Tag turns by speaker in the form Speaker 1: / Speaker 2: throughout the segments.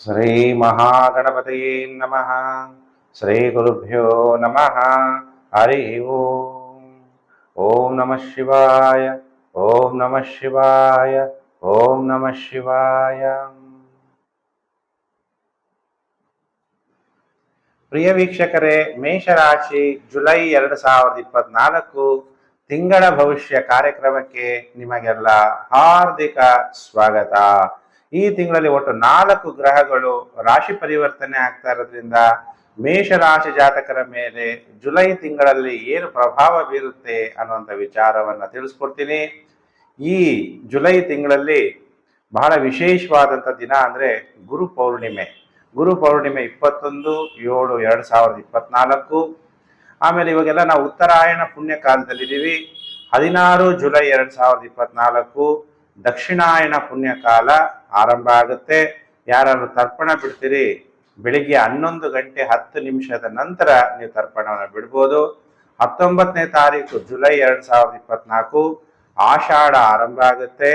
Speaker 1: ಶ್ರೀ ಮಹಾಗಣಪತಯೇ ನಮಃ ಶ್ರೀ ಗುರುಭ್ಯೋ ನಮಃ ಹರಿ ಓಂ ಓಂ ನಮಃ ಶಿವಾಯ ಓಂ ನಮಃ ಶಿವಾಯ ಓಂ ನಮಃ ಶಿವಾಯ ಪ್ರಿಯ ವೀಕ್ಷಕರೇ ಮೇಷರಾಶಿ ಜುಲೈ ಎರಡು ಸಾವಿರದ ಇಪ್ಪತ್ನಾಲ್ಕು ತಿಂಗಳ ಭವಿಷ್ಯ ಕಾರ್ಯಕ್ರಮಕ್ಕೆ ನಿಮಗೆಲ್ಲ ಹಾರ್ದಿಕ ಸ್ವಾಗತ. ಈ ತಿಂಗಳಲ್ಲಿ ಒಟ್ಟು ನಾಲ್ಕು ಗ್ರಹಗಳು ರಾಶಿ ಪರಿವರ್ತನೆ ಆಗ್ತಾ ಇರೋದ್ರಿಂದ ಮೇಷರಾಶಿ ಜಾತಕರ ಮೇಲೆ ಜುಲೈ ತಿಂಗಳಲ್ಲಿ ಏನು ಪ್ರಭಾವ ಬೀರುತ್ತೆ ಅನ್ನುವಂಥ ವಿಚಾರವನ್ನು ತಿಳಿಸ್ಕೊಡ್ತೀನಿ. ಈ ಜುಲೈ ತಿಂಗಳಲ್ಲಿ ಬಹಳ ವಿಶೇಷವಾದಂಥ ದಿನ ಅಂದರೆ ಗುರು ಪೌರ್ಣಿಮೆ. ಗುರು ಪೌರ್ಣಿಮೆ ಇಪ್ಪತ್ತೊಂದು, ಏಳು, ಎರಡು ಸಾವಿರದ ಇಪ್ಪತ್ನಾಲ್ಕು. ಆಮೇಲೆ ಇವಾಗೆಲ್ಲ ನಾವು ಉತ್ತರಾಯಣ ಪುಣ್ಯ ಕಾಲದಲ್ಲಿದ್ದೀವಿ. ಹದಿನಾರು ಜುಲೈ ಎರಡು ಸಾವಿರದ ಇಪ್ಪತ್ನಾಲ್ಕು. ದಕ್ಷಿಣಾಯನ ಪುಣ್ಯಕಾಲ ಆರಂಭ ಆಗುತ್ತೆ. ಯಾರು ತರ್ಪಣ ಬಿಡ್ತೀರಿ? ಬೆಳಿಗ್ಗೆ ಹನ್ನೊಂದು ಗಂಟೆ ಹತ್ತು ನಿಮಿಷದ ನಂತರ ನೀವು ತರ್ಪಣವನ್ನು ಬಿಡ್ಬೋದು. ಹತ್ತೊಂಬತ್ತನೇ ತಾರೀಕು ಜುಲೈ ಎರಡು ಸಾವಿರದ ಇಪ್ಪತ್ನಾಲ್ಕು ಆಷಾಢ ಆರಂಭ ಆಗುತ್ತೆ.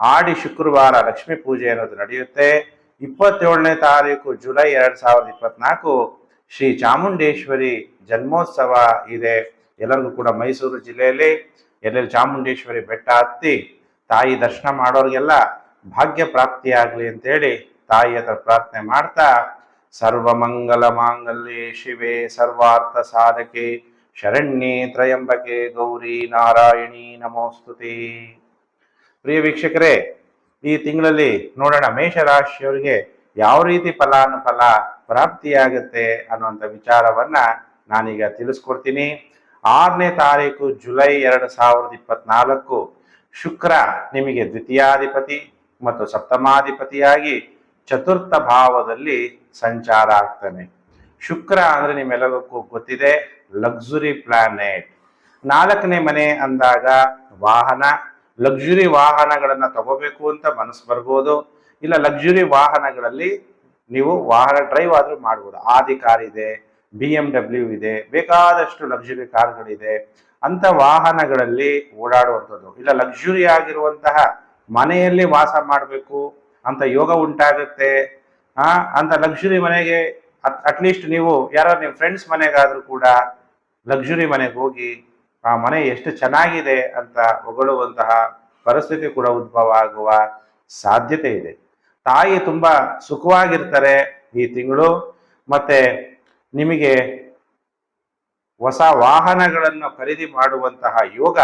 Speaker 1: ಆಡಿ ಶುಕ್ರವಾರ ಲಕ್ಷ್ಮೀ ಪೂಜೆ ಅನ್ನೋದು ನಡೆಯುತ್ತೆ. ಇಪ್ಪತ್ತೇಳನೇ ತಾರೀಕು ಜುಲೈ ಎರಡ್ ಸಾವಿರದ ಇಪ್ಪತ್ನಾಲ್ಕು ಶ್ರೀ ಚಾಮುಂಡೇಶ್ವರಿ ಜನ್ಮೋತ್ಸವ ಇದೆ. ಎಲ್ಲರಿಗೂ ಕೂಡ ಮೈಸೂರು ಜಿಲ್ಲೆಯಲ್ಲಿ ಎಲ್ಲೆಲ್ಲಿ ಚಾಮುಂಡೇಶ್ವರಿ ಬೆಟ್ಟ ಹತ್ತಿ ತಾಯಿ ದರ್ಶನ ಮಾಡೋರಿಗೆಲ್ಲ ಭಾಗ್ಯ ಪ್ರಾಪ್ತಿಯಾಗ್ಲಿ ಅಂತೇಳಿ ತಾಯಿ ಹತ್ರ ಪ್ರಾರ್ಥನೆ ಮಾಡ್ತಾ ಸರ್ವಮಂಗಲ ಮಾಂಗಲ್ಯ ಶಿವೆ, ಸರ್ವಾರ್ಥ ಸಾಧಕೆ, ಶರಣ್ಯೆ ತ್ರಯಂಬಕೆ ಗೌರಿ ನಾರಾಯಣಿ ನಮೋಸ್ತುತಿ. ಪ್ರಿಯ ವೀಕ್ಷಕರೇ, ಈ ತಿಂಗಳಲ್ಲಿ ನೋಡೋಣ ಮೇಷರಾಶಿಯವರಿಗೆ ಯಾವ ರೀತಿ ಫಲಾನುಫಲ ಪ್ರಾಪ್ತಿಯಾಗುತ್ತೆ ಅನ್ನುವಂಥ ವಿಚಾರವನ್ನ ನಾನೀಗ ತಿಳಿಸ್ಕೊಡ್ತೀನಿ. ಆರನೇ ತಾರೀಕು ಜುಲೈ ಎರಡು ಸಾವಿರದ ಇಪ್ಪತ್ನಾಲ್ಕು ಶುಕ್ರ ನಿಮಗೆ ದ್ವಿತೀಯಾಧಿಪತಿ ಮತ್ತು ಸಪ್ತಮಾಧಿಪತಿಯಾಗಿ ಚತುರ್ಥ ಭಾವದಲ್ಲಿ ಸಂಚಾರ ಆಗ್ತಾನೆ. ಶುಕ್ರ ಅಂದ್ರೆ ನಿಮ್ಮೆಲ್ಲರಿಗೂ ಗೊತ್ತಿದೆ ಲಕ್ಸುರಿ ಪ್ಲಾನೆಟ್ ನಾಲ್ಕನೇ ಮನೆ ಅಂದಾಗ ವಾಹನ. ಲಕ್ಸುರಿ ವಾಹನಗಳನ್ನ ತಗೋಬೇಕು ಅಂತ ಮನಸ್ಸು ಬರ್ಬೋದು. ಇಲ್ಲ ಲಕ್ಸುರಿ ವಾಹನಗಳಲ್ಲಿ ನೀವು ವಾಹನ ಡ್ರೈವ್ ಆದ್ರೂ ಮಾಡ್ಬೋದು. ಆದಿ ಕಾರ್ ಇದೆ ಬಿ ಎಂ ಡಬ್ಲ್ಯೂ ಇದೆ, ಬೇಕಾದಷ್ಟು ಲಕ್ಸುರಿ ಕಾರ್ಗಳಿದೆ ಅಂತ ವಾಹನಗಳಲ್ಲಿ ಓಡಾಡುವಂಥದ್ದು. ಇಲ್ಲ ಲಕ್ಸುರಿ ಆಗಿರುವಂತಹ ಮನೆಯಲ್ಲಿ ವಾಸ ಮಾಡಬೇಕು, ಅಂತ ಯೋಗ ಉಂಟಾಗುತ್ತೆ, ಆ, ಅಂತ ಲಕ್ಸುರಿ ಮನೆಗೆ ಅಟ್ಲೀಸ್ಟ್ ನೀವು ಯಾರೋ ನಿಮ್ಮ ಫ್ರೆಂಡ್ಸ್ ಮನೆಗಾದ್ರೂ ಕೂಡ ಲಕ್ಸುರಿ ಮನೆಗೆ ಹೋಗಿ, ಆ ಮನೆ ಎಷ್ಟು ಚೆನ್ನಾಗಿದೆ ಅಂತ ಹೊಗಳುವಂತಹ ಪರಿಸ್ಥಿತಿ ಕೂಡ ಉದ್ಭವ ಆಗುವ ಸಾಧ್ಯತೆ ಇದೆ. ತಾಯಿ ತುಂಬಾ ಸುಖವಾಗಿರ್ತಾರೆ ಈ ತಿಂಗಳು, ಮತ್ತೆ ನಿಮಗೆ ಹೊಸ ವಾಹನಗಳನ್ನು ಖರೀದಿ ಮಾಡುವಂತಹ ಯೋಗ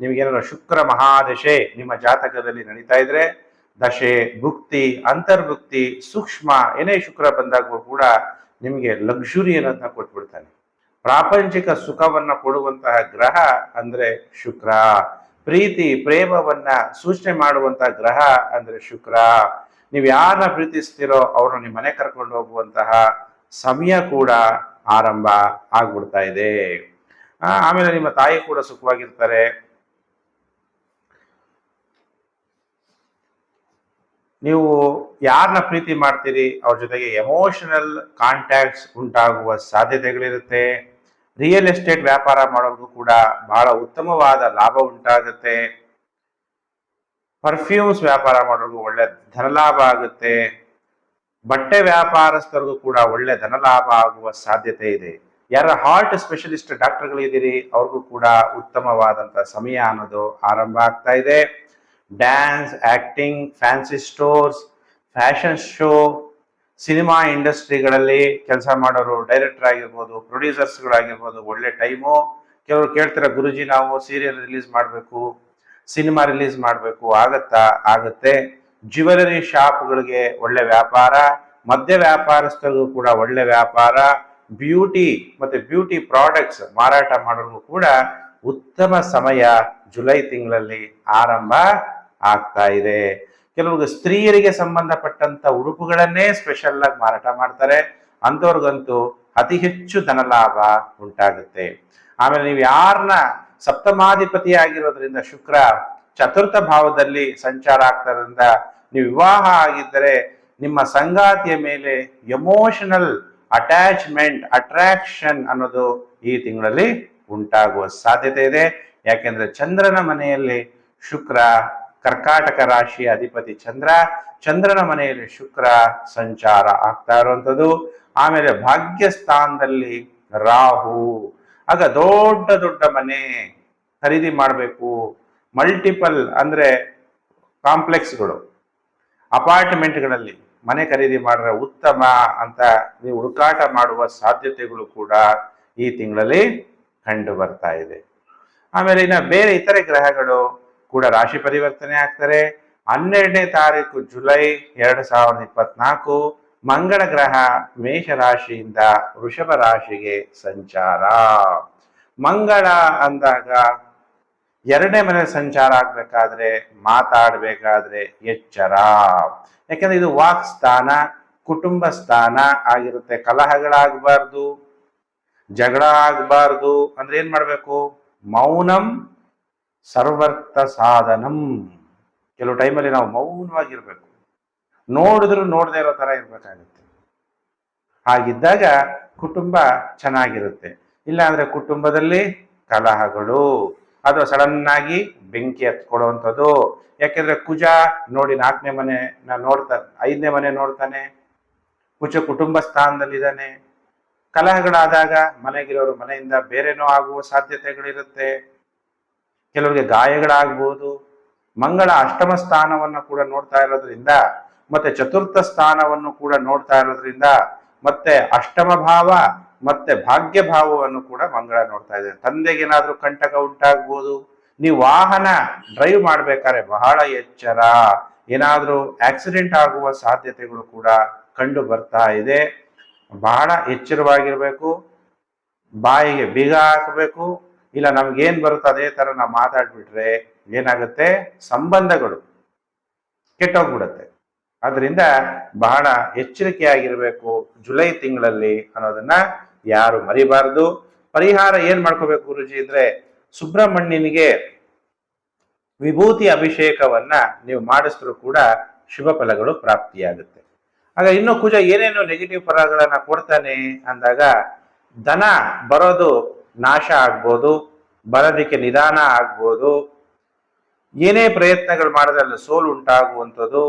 Speaker 1: ನಿಮಗೇನಾದ್ರು ಶುಕ್ರ ಮಹಾದಶೆ ನಿಮ್ಮ ಜಾತಕದಲ್ಲಿ ನಡೀತಾ ಇದ್ರೆ, ದಶೆ, ಭುಕ್ತಿ, ಅಂತರ್ಭುಕ್ತಿ, ಸೂಕ್ಷ್ಮ, ಏನೇ ಶುಕ್ರ ಬಂದಾಗೂ ಕೂಡ ನಿಮಗೆ ಲಕ್ಸುರಿ ಅನ್ನೋದನ್ನ ಕೊಟ್ಬಿಡ್ತಾನೆ. ಪ್ರಾಪಂಚಿಕ ಸುಖವನ್ನ ಕೊಡುವಂತಹ ಗ್ರಹ ಅಂದ್ರೆ ಶುಕ್ರ. ಪ್ರೀತಿ, ಪ್ರೇಮವನ್ನ ಸೂಚನೆ ಮಾಡುವಂತಹ ಗ್ರಹ ಅಂದ್ರೆ ಶುಕ್ರ. ನೀವು ಯಾರನ್ನ ಪ್ರೀತಿಸ್ತೀರೋ ಅವ್ರನ್ನ ನಿಮ್ಮ ಮನೆ ಕರ್ಕೊಂಡು ಹೋಗುವಂತಹ ಸಮಯ ಕೂಡ ಆರಂಭ ಆಗ್ಬಿಡ್ತಾ ಇದೆ. ಆಮೇಲೆ ನಿಮ್ಮ ತಾಯಿ ಕೂಡ ಸುಖವಾಗಿರ್ತಾರೆ. ನೀವು ಯಾರನ್ನ ಪ್ರೀತಿ ಮಾಡ್ತೀರಿ? ಅವ್ರ ಜೊತೆಗೆ ಎಮೋಷನಲ್ ಕಾಂಟ್ಯಾಕ್ಟ್ಸ್ ಉಂಟಾಗುವ ಸಾಧ್ಯತೆಗಳಿರುತ್ತೆ. ರಿಯಲ್ ಎಸ್ಟೇಟ್ ವ್ಯಾಪಾರ ಮಾಡೋರ್ಗೂ ಕೂಡ ಬಹಳ ಉತ್ತಮವಾದ ಲಾಭ ಉಂಟಾಗುತ್ತೆ. ಪರ್ಫ್ಯೂಮ್ಸ್ ವ್ಯಾಪಾರ ಮಾಡೋರ್ಗೂ ಒಳ್ಳೆ ಧನಲಾಭ ಆಗುತ್ತೆ. ಬಟ್ಟೆ ವ್ಯಾಪಾರಸ್ಥರಿಗೂ ಕೂಡ ಒಳ್ಳೆ ಧನಲಾಭ ಆಗುವ ಸಾಧ್ಯತೆ ಇದೆ. ಯಾರ ಹಾರ್ಟ್ ಸ್ಪೆಷಲಿಸ್ಟ್ ಡಾಕ್ಟರ್ಗಳಿದ್ದೀರಿ, ಅವ್ರಿಗೂ ಕೂಡ ಉತ್ತಮವಾದಂತ ಸಮಯ ಅನ್ನೋದು ಆರಂಭ ಆಗ್ತಾ ಇದೆ. Dance, acting, fancy stores, fashion show, cinema ಇಂಡಸ್ಟ್ರಿಗಳಲ್ಲಿ ಕೆಲಸ ಮಾಡೋರು ಡೈರೆಕ್ಟರ್ ಆಗಿರ್ಬೋದು, ಪ್ರೊಡ್ಯೂಸರ್ಸ್ಗಳಾಗಿರ್ಬೋದು ಒಳ್ಳೆ ಟೈಮು. ಕೆಲವರು ಕೇಳ್ತಾರೆ, ಗುರುಜಿ, ನಾವು ಸೀರಿಯಲ್ ರಿಲೀಸ್ ಮಾಡಬೇಕು, ಸಿನಿಮಾ ರಿಲೀಸ್ ಮಾಡಬೇಕು, ಆಗತ್ತಾ? ಆಗತ್ತೆ. ಜ್ಯುವೆಲರಿ ಶಾಪ್ಗಳಿಗೆ ಒಳ್ಳೆ ವ್ಯಾಪಾರ, ಮದ್ಯ ವ್ಯಾಪಾರಸ್ಥರಿಗೂ ಕೂಡ ಒಳ್ಳೆ ವ್ಯಾಪಾರ, ಬ್ಯೂಟಿ ಮತ್ತೆ ಬ್ಯೂಟಿ ಪ್ರಾಡಕ್ಟ್ಸ್ ಮಾರಾಟ ಮಾಡೋರಿಗೂ ಕೂಡ ಉತ್ತಮ ಸಮಯ ಜುಲೈ ತಿಂಗಳಲ್ಲಿ ಆರಂಭ ಆಗ್ತಾ ಇದೆ. ಕೆಲವರು ಸ್ತ್ರೀಯರಿಗೆ ಸಂಬಂಧಪಟ್ಟಂತ ಉಡುಪುಗಳನ್ನೇ ಸ್ಪೆಷಲ್ ಆಗಿ ಮಾರಾಟ ಮಾಡ್ತಾರೆ. ಅಂಥವ್ರಿಗಂತೂ ಅತಿ ಹೆಚ್ಚು ಧನಲಾಭ ಉಂಟಾಗುತ್ತೆ. ಆಮೇಲೆ ನೀವು ಯಾರನ್ನ ಸಪ್ತಮಾಧಿಪತಿ ಆಗಿರೋದ್ರಿಂದ ಶುಕ್ರ ಚತುರ್ಥ ಭಾವದಲ್ಲಿ ಸಂಚಾರ ಆಗ್ತಾರಿಂದ ನೀವು ವಿವಾಹ ಆಗಿದ್ದರೆ ನಿಮ್ಮ ಸಂಗಾತಿಯ ಮೇಲೆ ಎಮೋಷನಲ್ ಅಟ್ಯಾಚ್ಮೆಂಟ್ ಅಟ್ರಾಕ್ಷನ್ ಅನ್ನೋದು ಈ ತಿಂಗಳಲ್ಲಿ ಉಂಟಾಗುವ ಸಾಧ್ಯತೆ ಇದೆ. ಯಾಕೆಂದ್ರೆ ಚಂದ್ರನ ಮನೆಯಲ್ಲಿ ಶುಕ್ರ, ಕರ್ಕಾಟಕ ರಾಶಿಯ ಅಧಿಪತಿ ಚಂದ್ರ, ಚಂದ್ರನ ಮನೆಯಲ್ಲಿ ಶುಕ್ರ ಸಂಚಾರ ಆಗ್ತಾ ಇರುವಂಥದ್ದು. ಆಮೇಲೆ ಭಾಗ್ಯ ಸ್ಥಾನದಲ್ಲಿ ರಾಹು. ಆಗ ದೊಡ್ಡ ದೊಡ್ಡ ಮನೆ ಖರೀದಿ ಮಾಡಬೇಕು. ಮಲ್ಟಿಪಲ್ ಅಂದ್ರೆ ಕಾಂಪ್ಲೆಕ್ಸ್ಗಳು ಅಪಾರ್ಟ್ಮೆಂಟ್ಗಳಲ್ಲಿ ಮನೆ ಖರೀದಿ ಮಾಡಿದ್ರೆ ಉತ್ತಮ ಅಂತ ನೀವು ಹುಡುಕಾಟ ಮಾಡುವ ಸಾಧ್ಯತೆಗಳು ಕೂಡ ಈ ತಿಂಗಳಲ್ಲಿ ಕಂಡು ಬರ್ತಾ ಇದೆ. ಆಮೇಲೆ ಇನ್ನು ಬೇರೆ ಇತರೆ ಗ್ರಹಗಳು ಕೂಡ ರಾಶಿ ಪರಿವರ್ತನೆ ಆಗ್ತಾರೆ. ಹನ್ನೆರಡನೇ ತಾರೀಕು ಜುಲೈ ಎರಡು ಸಾವಿರದ ಇಪ್ಪತ್ನಾಲ್ಕು ಮಂಗಳ ಗ್ರಹ ಮೇಷ ರಾಶಿಯಿಂದ ವೃಷಭ ರಾಶಿಗೆ ಸಂಚಾರ. ಮಂಗಳ ಅಂದಾಗ ಎರಡನೇ ಮನೆ ಸಂಚಾರ ಆಗ್ಬೇಕಾದ್ರೆ ಮಾತಾಡಬೇಕಾದ್ರೆ ಎಚ್ಚರ. ಯಾಕಂದ್ರೆ ಇದು ವಾಕ್ ಸ್ಥಾನ, ಕುಟುಂಬ ಸ್ಥಾನ ಆಗಿರುತ್ತೆ. ಕಲಹಗಳಾಗಬಾರ್ದು, ಜಗಳ ಆಗಬಾರ್ದು. ಅಂದ್ರೆ ಏನ್ ಮಾಡ್ಬೇಕು? ಮೌನಂ ಸರ್ವರ್ಥ ಸಾಧನಂ. ಕೆಲವು ಟೈಮಲ್ಲಿ ನಾವು ಮೌನವಾಗಿರ್ಬೇಕು. ನೋಡಿದ್ರು ನೋಡದೇ ಇರೋ ತರ ಇರ್ಬೇಕಾಗುತ್ತೆ. ಹಾಗಿದ್ದಾಗ ಕುಟುಂಬ ಚೆನ್ನಾಗಿರುತ್ತೆ. ಇಲ್ಲ ಕುಟುಂಬದಲ್ಲಿ ಕಲಹಗಳು. ಅದು ಸಡನ್ ಆಗಿ ಬೆಂಕಿ ಹತ್ಕೊಳ್ಳುವಂಥದ್ದು ಯಾಕೆಂದ್ರೆ ಕುಜ ನೋಡಿ ನಾಲ್ಕನೇ ಮನೆ ನೋಡ್ತಾ, ಐದನೇ ಮನೆ ನೋಡ್ತಾನೆ. ಕುಜ ಕುಟುಂಬ ಸ್ಥಾನದಲ್ಲಿದ್ದಾನೆ. ಕಲಹಗಳಾದಾಗ ಮನೆಗಿರೋರು ಮನೆಯಿಂದ ಬೇರೆನೋ ಆಗುವ ಸಾಧ್ಯತೆಗಳಿರುತ್ತೆ. ಕೆಲವರಿಗೆ ಗಾಯಗಳಾಗ್ಬೋದು. ಮಂಗಳ ಅಷ್ಟಮ ಸ್ಥಾನವನ್ನು ಕೂಡ ನೋಡ್ತಾ ಇರೋದ್ರಿಂದ, ಮತ್ತೆ ಚತುರ್ಥ ಸ್ಥಾನವನ್ನು ಕೂಡ ನೋಡ್ತಾ ಇರೋದ್ರಿಂದ, ಮತ್ತೆ ಅಷ್ಟಮ ಭಾವ ಮತ್ತೆ ಭಾಗ್ಯ ಭಾವವನ್ನು ಕೂಡ ಮಂಗಳ ನೋಡ್ತಾ ಇದೆ. ತಂದೆಗೆ ಏನಾದ್ರೂ ಕಂಟಕ ಉಂಟಾಗ್ಬೋದು. ನೀವು ವಾಹನ ಡ್ರೈವ್ ಮಾಡ್ಬೇಕಾದ್ರೆ ಬಹಳ ಎಚ್ಚರ. ಏನಾದ್ರೂ ಆಕ್ಸಿಡೆಂಟ್ ಆಗುವ ಸಾಧ್ಯತೆಗಳು ಕೂಡ ಕಂಡು ಬರ್ತಾ ಇದೆ. ಬಹಳ ಎಚ್ಚರವಾಗಿರ್ಬೇಕು. ಬಾಯಿಗೆ ಬೀಗ ಹಾಕಬೇಕು. ಇಲ್ಲ ನಮ್ಗೇನ್ ಬರುತ್ತೆ ಅದೇ ತರ ನಾವು ಮಾತಾಡ್ಬಿಟ್ರೆ ಏನಾಗುತ್ತೆ? ಸಂಬಂಧಗಳು ಕೆಟ್ಟೋಗ್ಬಿಡುತ್ತೆ. ಅದರಿಂದ ಬಹಳ ಎಚ್ಚರಿಕೆಯಾಗಿರಬೇಕು ಜುಲೈ ತಿಂಗಳಲ್ಲಿ ಅನ್ನೋದನ್ನ ಯಾರು ಮರಿಬಾರದು. ಪರಿಹಾರ ಏನ್ ಮಾಡ್ಕೋಬೇಕು ಗುರುಜಿ ಅಂದ್ರೆ ಸುಬ್ರಹ್ಮಣ್ಯನಿಗೆ ವಿಭೂತಿ ಅಭಿಷೇಕವನ್ನ ನೀವು ಮಾಡಿಸಿದ್ರು ಕೂಡ ಶುಭ ಫಲಗಳು ಪ್ರಾಪ್ತಿಯಾಗುತ್ತೆ. ಆಗ ಇನ್ನು ಕುಜ ಏನೇನು ನೆಗೆಟಿವ್ ಫಲಗಳನ್ನ ಕೊಡ್ತಾನೆ ಅಂದಾಗ ದನ ಬರೋದು ನಾಶ ಆಗ್ಬೋದು, ಬರೋದಕ್ಕೆ ನಿಧಾನ ಆಗ್ಬೋದು. ಏನೇ ಪ್ರಯತ್ನಗಳು ಮಾಡಿದ್ರೆ ಅಲ್ಲಿ ಸೋಲು ಉಂಟಾಗುವಂಥದ್ದು.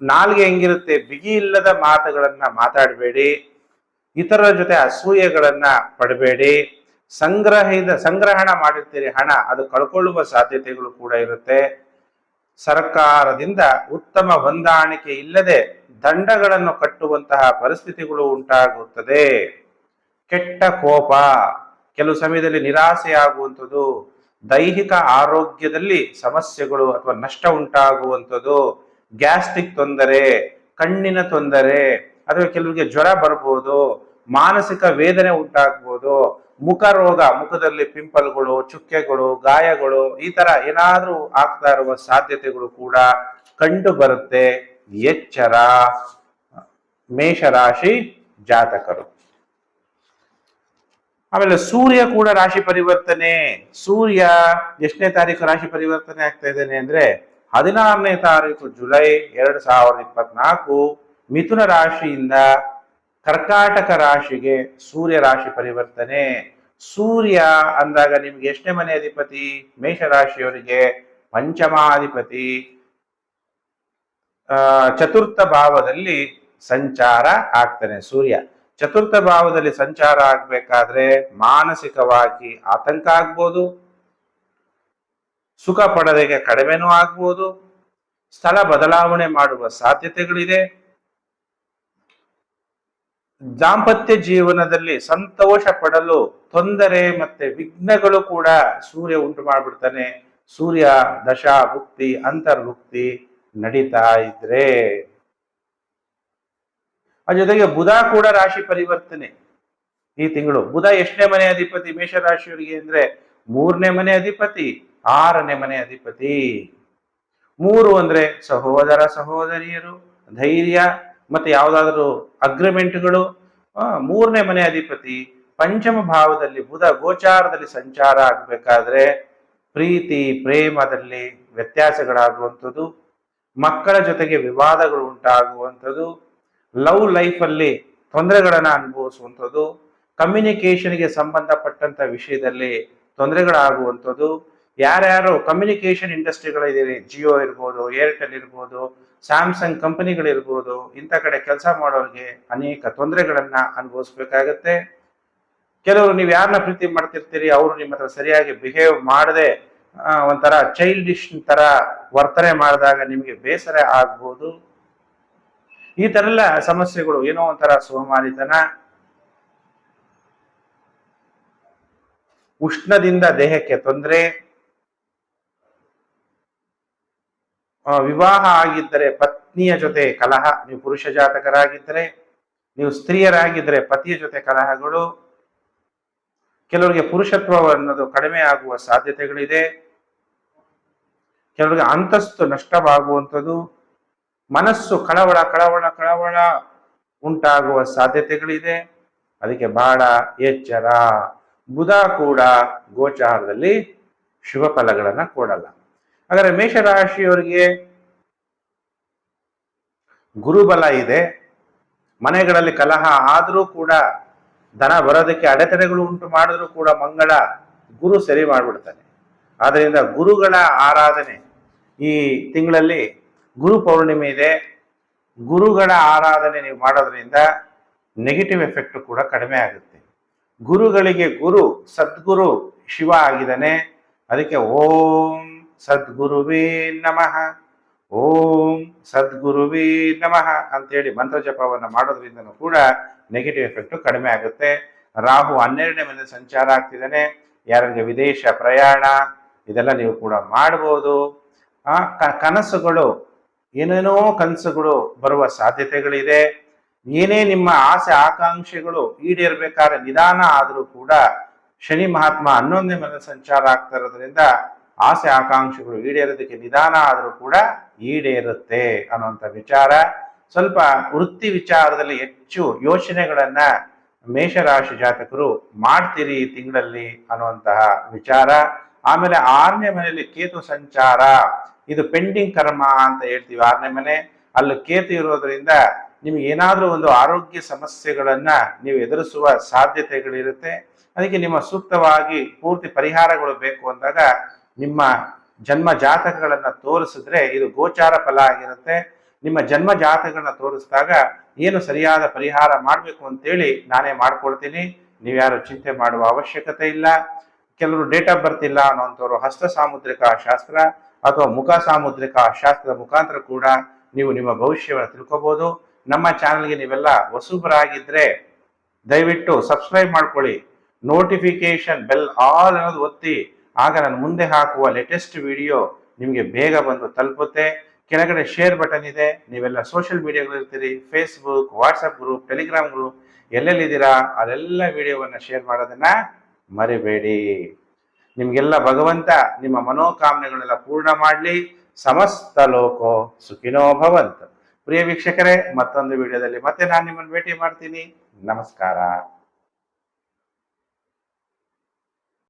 Speaker 1: ನಾಲ್ಗೆ ಹೆಂಗಿರುತ್ತೆ, ಬಿಗಿ ಇಲ್ಲದ ಮಾತುಗಳನ್ನ ಮಾತಾಡಬೇಡಿ. ಇತರರ ಜೊತೆ ಅಸೂಯೆಗಳನ್ನ ಪಡಬೇಡಿ. ಸಂಗ್ರಹಿದ, ಸಂಗ್ರಹಣ ಮಾಡಿರ್ತೀರಿ ಹಣ, ಅದು ಕಳ್ಕೊಳ್ಳುವ ಸಾಧ್ಯತೆಗಳು ಕೂಡ ಇರುತ್ತೆ. ಸರ್ಕಾರದಿಂದ ಉತ್ತಮ ಹೊಂದಾಣಿಕೆ ಇಲ್ಲದೆ ದಂಡಗಳನ್ನು ಕಟ್ಟುವಂತಹ ಪರಿಸ್ಥಿತಿಗಳು ಉಂಟಾಗುತ್ತದೆ. ಕೆಟ್ಟ ಕೋಪ, ಕೆಲವು ಸಮಯದಲ್ಲಿ ನಿರಾಸೆಯಾಗುವಂಥದ್ದು, ದೈಹಿಕ ಆರೋಗ್ಯದಲ್ಲಿ ಸಮಸ್ಯೆಗಳು ಅಥವಾ ನಷ್ಟ ಉಂಟಾಗುವಂಥದ್ದು, ಗ್ಯಾಸ್ಟ್ರಿಕ್ ತೊಂದರೆ, ಕಣ್ಣಿನ ತೊಂದರೆ ಅಥವಾ ಕೆಲವರಿಗೆ ಜ್ವರ ಬರ್ಬೋದು, ಮಾನಸಿಕ ವೇದನೆ ಉಂಟಾಗ್ಬೋದು ಮುಖ ರೋಗ ಮುಖದಲ್ಲಿ ಪಿಂಪಲ್ಗಳು, ಚುಕ್ಕೆಗಳು, ಗಾಯಗಳು, ಈ ತರ ಏನಾದ್ರೂ ಆಗ್ತಾ ಇರುವ ಸಾಧ್ಯತೆಗಳು ಕೂಡ ಕಂಡು ಬರುತ್ತೆ. ಎಚ್ಚರ, ಮೇಷರಾಶಿ ಜಾತಕರು. ಆಮೇಲೆ ಸೂರ್ಯ ಕೂಡ ರಾಶಿ ಪರಿವರ್ತನೆ. ಸೂರ್ಯ ಎಷ್ಟನೇ ತಾರೀಕು ರಾಶಿ ಪರಿವರ್ತನೆ ಆಗ್ತಾ ಇದ್ದೇನೆ ಅಂದ್ರೆ ಹದಿನಾರನೇ ತಾರೀಕು ಜುಲೈ ಎರಡ್ ಸಾವಿರದ ಇಪ್ಪತ್ನಾಲ್ಕು. ಮಿಥುನ ರಾಶಿಯಿಂದ ಕರ್ಕಾಟಕ ರಾಶಿಗೆ ಸೂರ್ಯ ರಾಶಿ ಪರಿವರ್ತನೆ. ಸೂರ್ಯ ಅಂದಾಗ ನಿಮ್ಗೆ ಎಷ್ಟನೇ ಮನೆ ಅಧಿಪತಿ? ಮೇಷ ರಾಶಿಯವರಿಗೆ ಪಂಚಮಾಧಿಪತಿ. ಚತುರ್ಥ ಭಾವದಲ್ಲಿ ಸಂಚಾರ ಆಗ್ತಾನೆ ಸೂರ್ಯ. ಚತುರ್ಥ ಭಾವದಲ್ಲಿ ಸಂಚಾರ ಆಗ್ಬೇಕಾದ್ರೆ ಮಾನಸಿಕವಾಗಿ ಆತಂಕ ಆಗ್ಬೋದು. ಸುಖ ಪಡದೆಗೆ ಕಡಿಮೆನೂ ಆಗ್ಬೋದು. ಸ್ಥಳ ಬದಲಾವಣೆ ಮಾಡುವ ಸಾಧ್ಯತೆಗಳಿದೆ. ದಾಂಪತ್ಯ ಜೀವನದಲ್ಲಿ ಸಂತೋಷ ಪಡಲು ತೊಂದರೆ ಮತ್ತೆ ವಿಘ್ನಗಳು ಕೂಡ ಸೂರ್ಯ ಉಂಟು ಮಾಡ್ಬಿಡ್ತಾನೆ. ಸೂರ್ಯ ದಶಾ ಭುಕ್ತಿ ಅಂತರ್ಭುಕ್ತಿ ನಡೀತಾ ಇದ್ರೆ. ಆ ಜೊತೆಗೆ ಬುಧ ಕೂಡ ರಾಶಿ ಪರಿವರ್ತನೆ. ಈ ತಿಂಗಳು ಬುಧ ಎಷ್ಟನೇ ಮನೆ ಅಧಿಪತಿ ಮೇಷ ರಾಶಿಯವರಿಗೆ ಅಂದ್ರೆ ಮೂರನೇ ಮನೆ ಅಧಿಪತಿ, ಆರನೇ ಮನೆ ಅಧಿಪತಿ. ಮೂರು ಅಂದ್ರೆ ಸಹೋದರ, ಸಹೋದರಿಯರು, ಧೈರ್ಯ ಮತ್ತೆ ಯಾವ್ದಾದ್ರು ಅಗ್ರಿಮೆಂಟ್ಗಳು ಮೂರನೇ ಮನೆ ಅಧಿಪತಿ, ಪಂಚಮ ಭಾವದಲ್ಲಿ ಬುಧ ಗೋಚಾರದಲ್ಲಿ ಸಂಚಾರ ಆಗ್ಬೇಕಾದ್ರೆ ಪ್ರೀತಿ, ಪ್ರೇಮದಲ್ಲಿ ವ್ಯತ್ಯಾಸಗಳಾಗುವಂಥದ್ದು, ಮಕ್ಕಳ ಜೊತೆಗೆ ವಿವಾದಗಳು ಉಂಟಾಗುವಂಥದ್ದು, ಲವ್ ಲೈಫಲ್ಲಿ ತೊಂದರೆಗಳನ್ನು ಅನುಭವಿಸುವಂಥದ್ದು, ಕಮ್ಯುನಿಕೇಷನ್ಗೆ ಸಂಬಂಧಪಟ್ಟಂತ ವಿಷಯದಲ್ಲಿ ತೊಂದರೆಗಳಾಗುವಂಥದ್ದು, ಯಾರ್ಯಾರು ಕಮ್ಯುನಿಕೇಷನ್ ಇಂಡಸ್ಟ್ರಿಗಳಿದ್ದೀರಿ ಜಿಯೋ ಇರ್ಬೋದು, ಏರ್ಟೆಲ್ ಇರ್ಬೋದು ಸ್ಯಾಮ್ಸಂಗ್ ಕಂಪನಿಗಳಿರ್ಬೋದು, ಇಂಥ ಕಡೆ ಕೆಲಸ ಮಾಡೋರಿಗೆ ಅನೇಕ ತೊಂದರೆಗಳನ್ನ ಅನುಭವಿಸ್ಬೇಕಾಗತ್ತೆ. ಕೆಲವರು ನೀವು ಯಾರನ್ನ ಪ್ರೀತಿ ಮಾಡ್ತಿರ್ತೀರಿ, ಅವರು ನಿಮ್ಮ ಹತ್ರ ಸರಿಯಾಗಿ ಬಿಹೇವ್ ಮಾಡದೆ ಒಂಥರ ಚೈಲ್ಡಿಶ್ ತರ ವರ್ತನೆ ಮಾಡಿದಾಗ ನಿಮಗೆ ಬೇಸರ ಆಗ್ಬೋದು. ಈ ತರ ಎಲ್ಲ ಸಮಸ್ಯೆಗಳು ಏನೋ ಒಂಥರ ಸೋಮಾರಿತನ. ಉಷ್ಣದಿಂದ ದೇಹಕ್ಕೆ ತೊಂದರೆ ಆ, ವಿವಾಹ ಆಗಿದ್ದರೆ ಪತ್ನಿಯ ಜೊತೆ ಕಲಹ, ನೀವು ಪುರುಷ ಜಾತಕರಾಗಿದ್ದರೆ, ನೀವು ಸ್ತ್ರೀಯರಾಗಿದ್ದರೆ ಪತಿಯ ಜೊತೆ ಕಲಹಗಳು. ಕೆಲವರಿಗೆ ಪುರುಷತ್ವ ಅನ್ನೋದು ಕಡಿಮೆ ಆಗುವ ಸಾಧ್ಯತೆಗಳಿದೆ. ಕೆಲವರಿಗೆ ಅಂತಸ್ತು ನಷ್ಟವಾಗುವಂಥದ್ದು. ಮನಸ್ಸು ಕಳವಳ ಕಳವಳ ಕಳವಳ ಉಂಟಾಗುವ ಸಾಧ್ಯತೆಗಳಿದೆ. ಅದಕ್ಕೆ ಬಹಳ ಎಚ್ಚರ. ಬುಧ ಕೂಡ ಗೋಚಾರದಲ್ಲಿ ಶುಭ ಫಲಗಳನ್ನು ಕೊಡಲ್ಲ. ಹಾಗಾದ್ರೆ ಮೇಷರಾಶಿಯವರಿಗೆ ಗುರುಬಲ ಇದೆ. ಮನೆಗಳಲ್ಲಿ ಕಲಹ ಆದರೂ ಕೂಡ ದನ ಬರೋದಕ್ಕೆ ಅಡೆತಡೆಗಳು ಉಂಟು ಮಾಡಿದ್ರೂ ಕೂಡ ಮಂಗಳ ಗುರು ಸರಿ ಮಾಡಿಬಿಡ್ತಾನೆ. ಆದ್ದರಿಂದ ಗುರುಗಳ ಆರಾಧನೆ ಈ ತಿಂಗಳಲ್ಲಿ ಗುರು ಪೌರ್ಣಿಮೆ ಇದೆ. ಗುರುಗಳ ಆರಾಧನೆ ನೀವು ಮಾಡೋದ್ರಿಂದ ನೆಗೆಟಿವ್ ಎಫೆಕ್ಟ್ ಕೂಡ ಕಡಿಮೆ ಆಗುತ್ತೆ. ಗುರುಗಳಿಗೆ ಗುರು, ಸದ್ಗುರು ಶಿವ ಆಗಿದ್ದಾನೆ. ಅದಕ್ಕೆ ಓಂ ಸದ್ಗುರುವೇ ನಮಃ. ಓಂ ಸದ್ಗುರುವೇ ನಮಃ ಅಂತೇಳಿ ಮಂತ್ರ ಜಪವನ್ನು ಮಾಡೋದ್ರಿಂದನೂ ಕೂಡ ನೆಗೆಟಿವ್ ಎಫೆಕ್ಟ್ ಕಡಿಮೆ ಆಗುತ್ತೆ. ರಾಹು ಹನ್ನೆರಡನೇ ಮನೆ ಸಂಚಾರ ಆಗ್ತಿದ್ದಾನೆ. ಯಾರಿಗೆ ವಿದೇಶ ಪ್ರಯಾಣ, ಇದೆಲ್ಲ ನೀವು ಕೂಡ ಮಾಡ್ಬೋದು. ಆ ಕನಸುಗಳು, ಏನೇನೋ ಕನಸುಗಳು ಬರುವ ಸಾಧ್ಯತೆಗಳಿದೆ. ಏನೇ ನಿಮ್ಮ ಆಸೆ, ಆಕಾಂಕ್ಷೆಗಳು ಈಡೇರಬೇಕಾದ್ರೆ ನಿಧಾನ ಆದರೂ ಕೂಡ ಶನಿ ಮಹಾತ್ಮ ಹನ್ನೊಂದನೇ ಮನೆ ಸಂಚಾರ ಆಗ್ತಾ ಇರೋದ್ರಿಂದ ಆಸೆ ಆಕಾಂಕ್ಷೆಗಳು ಈಡೇರೋದಕ್ಕೆ ನಿಧಾನ ಆದರೂ ಕೂಡ ಈಡೇರುತ್ತೆ ಅನ್ನುವಂಥ ವಿಚಾರ. ಸ್ವಲ್ಪ ವೃತ್ತಿ ವಿಚಾರದಲ್ಲಿ ಹೆಚ್ಚು ಯೋಚನೆಗಳನ್ನ ಮೇಷರಾಶಿ ಜಾತಕರು ಮಾಡ್ತೀರಿ ಈ ತಿಂಗಳಲ್ಲಿ ಅನ್ನುವಂತಹ ವಿಚಾರ. ಆಮೇಲೆ ಆರನೇ ಮನೆಯಲ್ಲಿ ಕೇತು ಸಂಚಾರ. ಇದು ಪೆಂಡಿಂಗ್ ಕರ್ಮ ಅಂತ ಹೇಳ್ತೀವಿ ಆರನೇ ಮನೆ. ಅಲ್ಲಿ ಕೇತು ಇರೋದ್ರಿಂದ ನಿಮ್ಗೆ ಏನಾದರೂ ಒಂದು ಆರೋಗ್ಯ ಸಮಸ್ಯೆಗಳನ್ನ ನೀವು ಎದುರಿಸುವ ಸಾಧ್ಯತೆಗಳಿರುತ್ತೆ. ಅದಕ್ಕೆ ನಿಮ್ಮ ಸೂಕ್ತವಾಗಿ ಪೂರ್ತಿ ಪರಿಹಾರಗಳು ಬೇಕು ಅಂದಾಗ ನಿಮ್ಮ ಜನ್ಮ ಜಾತಕಗಳನ್ನ ತೋರಿಸಿದ್ರೆ ಇದು ಗೋಚಾರ ಫಲ ಆಗಿರುತ್ತೆ. ನಿಮ್ಮ ಜನ್ಮ ಜಾತಕಗಳನ್ನ ತೋರಿಸಿದಾಗ ಏನು ಸರಿಯಾದ ಪರಿಹಾರ ಮಾಡಬೇಕು ಅಂತೇಳಿ ನಾನೇ ಮಾಡ್ಕೊಳ್ತೀನಿ. ನೀವ್ಯಾರು ಚಿಂತೆ ಮಾಡುವ ಅವಶ್ಯಕತೆ ಇಲ್ಲ. ಕೆಲವರು ಡೇಟ್ ಆಫ್ ಬರ್ತ್ ಇಲ್ಲ ಅನ್ನೋಂಥವ್ರು ಹಸ್ತ ಸಾಮುದ್ರಿಕ ಶಾಸ್ತ್ರ ಅಥವಾ ಮುಖ ಸಾಮುದ್ರಿಕ ಶಾಸ್ತ್ರದ ಮುಖಾಂತರ ಕೂಡ ನೀವು ನಿಮ್ಮ ಭವಿಷ್ಯವನ್ನು ತಿಳ್ಕೊಬಹುದು ನಮ್ಮ ಚಾನಲ್ಗೆ ನೀವೆಲ್ಲ ಹೊಸಬರಾಗಿದ್ರೆ ದಯವಿಟ್ಟು ಸಬ್ಸ್ಕ್ರೈಬ್ ಮಾಡ್ಕೊಳ್ಳಿ. ನೋಟಿಫಿಕೇಶನ್ ಬೆಲ್ ಆಲ್ ಅನ್ನೋದು ಒತ್ತಿ. ಆಗ ನಾನು ಮುಂದೆ ಹಾಕುವ ಲೇಟೆಸ್ಟ್ ವಿಡಿಯೋ ನಿಮಗೆ ಬೇಗ ಬಂದು ತಲುಪುತ್ತೆ. ಕೆಳಗಡೆ ಶೇರ್ ಬಟನ್ ಇದೆ. ನೀವೆಲ್ಲ social ಮೀಡಿಯಾಗಳಿರ್ತೀರಿ Facebook WhatsApp group Telegram group ಎಲ್ಲೆಲ್ಲಿದ್ದೀರಾ? ಅಲ್ಲೆಲ್ಲ ವಿಡಿಯೋವನ್ನು ಶೇರ್ ಮಾಡೋದನ್ನ ಮರಿಬೇಡಿ. ನಿಮಗೆಲ್ಲ ಭಗವಂತ ನಿಮ್ಮ ಮನೋಕಾಮನೆಗಳೆಲ್ಲ ಪೂರ್ಣ ಮಾಡಲಿ. ಸಮಸ್ತ ಲೋಕೋ ಸುಖಿನೋ ಭವಂತ. ಪ್ರಿಯ ವೀಕ್ಷಕರೇ, ಮತ್ತೊಂದು ವಿಡಿಯೋದಲ್ಲಿ ಮತ್ತೆ ನಾನು ನಿಮ್ಮನ್ನು ಭೇಟಿ ಮಾಡ್ತೀನಿ. ನಮಸ್ಕಾರ.